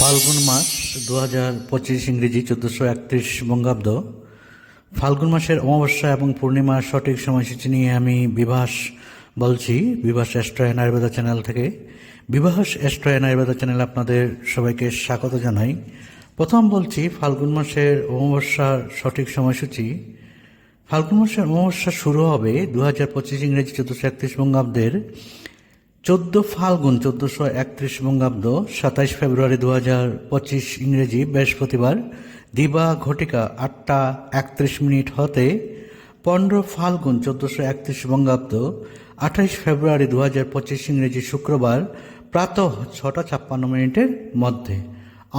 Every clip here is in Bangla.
ফাল্গুন মাস দু হাজার পঁচিশ ইংরেজি চোদ্দোশো একত্রিশ বঙ্গাব্দ। ফাল্গুন মাসের অমাবস্যা এবং পূর্ণিমার সঠিক সময়সূচি নিয়ে আমি বিভাস বলছি। Bibhas astro and Ayurveda channel থেকে। বিভাস অ্যাস্ট্রো অ্যান্ড আয়ুর্বেদা চ্যানেলে আপনাদের সবাইকে স্বাগত জানাই। প্রথম বলছি, ফাল্গুন মাসের অমাবস্যার সঠিক সময়সূচি। ফাল্গুন মাসের অমাবস্যা শুরু হবে দু হাজার পঁচিশ ইংরেজি চোদ্দোশো একত্রিশ বঙ্গাব্দের। চোদ্দ ফাল্গুন চোদ্দশো একত্রিশ বঙ্গাব্দ, সাতাইশ ফেব্রুয়ারি দু হাজার পঁচিশ ইংরেজি বৃহস্পতিবার, দিবা ঘটিকা আটটা একত্রিশ মিনিট হতে পনেরো ফাল্গুন চোদ্দশো একত্রিশ বঙ্গাব্দ, আঠাইশ ফেব্রুয়ারি দু হাজার পঁচিশ ইংরেজি শুক্রবার, প্রাতঃ ছটা ছাপ্পান্ন মিনিটের মধ্যে।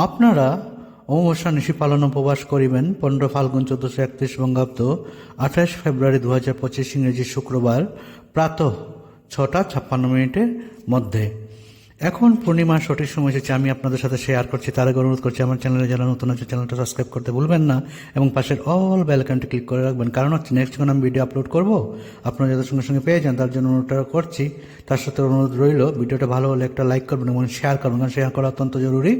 আপনারা অমাবস্যা নিশি পালন উপবাস করিবেন পনেরো ফাল্গুন চোদ্দশো একত্রিশ বঙ্গাব্দ আঠাশ ফেব্রুয়ারি দু হাজার পঁচিশ ইংরেজি শুক্রবার, প্রাতঃ ছটা ছাপ্পান্ন মিনিটের মধ্যে। এখন পূর্ণিমার সঠিক সময় এসেছে, আমি আপনাদের সাথে শেয়ার করছি, তার আগে অনুরোধ করছি, আমার চ্যানেলে যারা নতুন আছে চ্যানেলটা সাবস্ক্রাইব করতে ভুলবেন না এবং পাশের অল বেল আইকনটি ক্লিক করে রাখবেন। কারণ হচ্ছে নেক্সট যখন আমি ভিডিও আপলোড করব, আপনারা যাদের সঙ্গে সঙ্গে পেয়ে যান, তার জন্য অনুরোধটা করছি। তার সাথে অনুরোধ রইল, ভিডিওটা ভালো হলে একটা লাইক করবেন এবং শেয়ার করবেন, কারণ শেয়ার করা অত্যন্ত জরুরি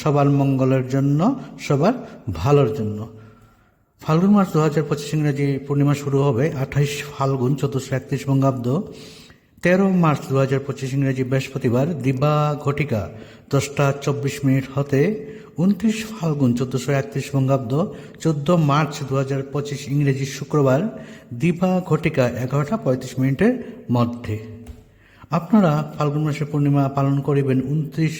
সবার মঙ্গলের জন্য, সবার ভালোর জন্য। ফাল্গুন মাস দু হাজার পঁচিশ ইংরেজি পূর্ণিমা শুরু হবে, আঠাইশ ফাল্গুন চোদ্দশো একত্রিশ বঙ্গাব্দ। তেরো মার্চ দু হাজার পঁচিশ ইংরেজি বৃহস্পতিবার দিবা ঘটিকা, দশটা চব্বিশ মিনিট হতে উনত্রিশ ফাল্গুন চোদ্দশো একত্রিশ বঙ্গাব্দ, চোদ্দ মার্চ দু হাজার পঁচিশ ইংরেজি শুক্রবার, দিবা ঘটিকা এগারোটা পঁয়ত্রিশ মিনিটের মধ্যে। আপনারা ফাল্গুন মাসের পূর্ণিমা পালন করিবেন উনত্রিশ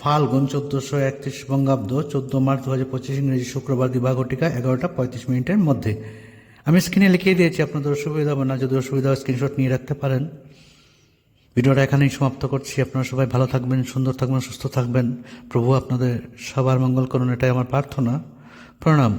ফাল্গুন চোদ্দশো একত্রিশ বঙ্গাব্দ, চোদ্দ মার্চ দু হাজার পঁচিশ ইংরেজি শুক্রবার দিবা ঘটিকা এগারোটা পঁয়ত্রিশ মিনিটের মধ্যে। আমি স্ক্রিনে লিখিয়ে দিয়েছি, আপনাদের অসুবিধা হবে না, যদি অসুবিধা হয় স্ক্রিনশট নিয়ে রাখতে পারেন। ভিডিওটা এখানেই সমাপ্ত করছি, আপনারা সবাই ভালো থাকবেন, সুন্দর থাকবেন, সুস্থ থাকবেন। প্রভু আপনাদের সবার মঙ্গল করুন, এটাই আমার প্রার্থনা। প্রণাম।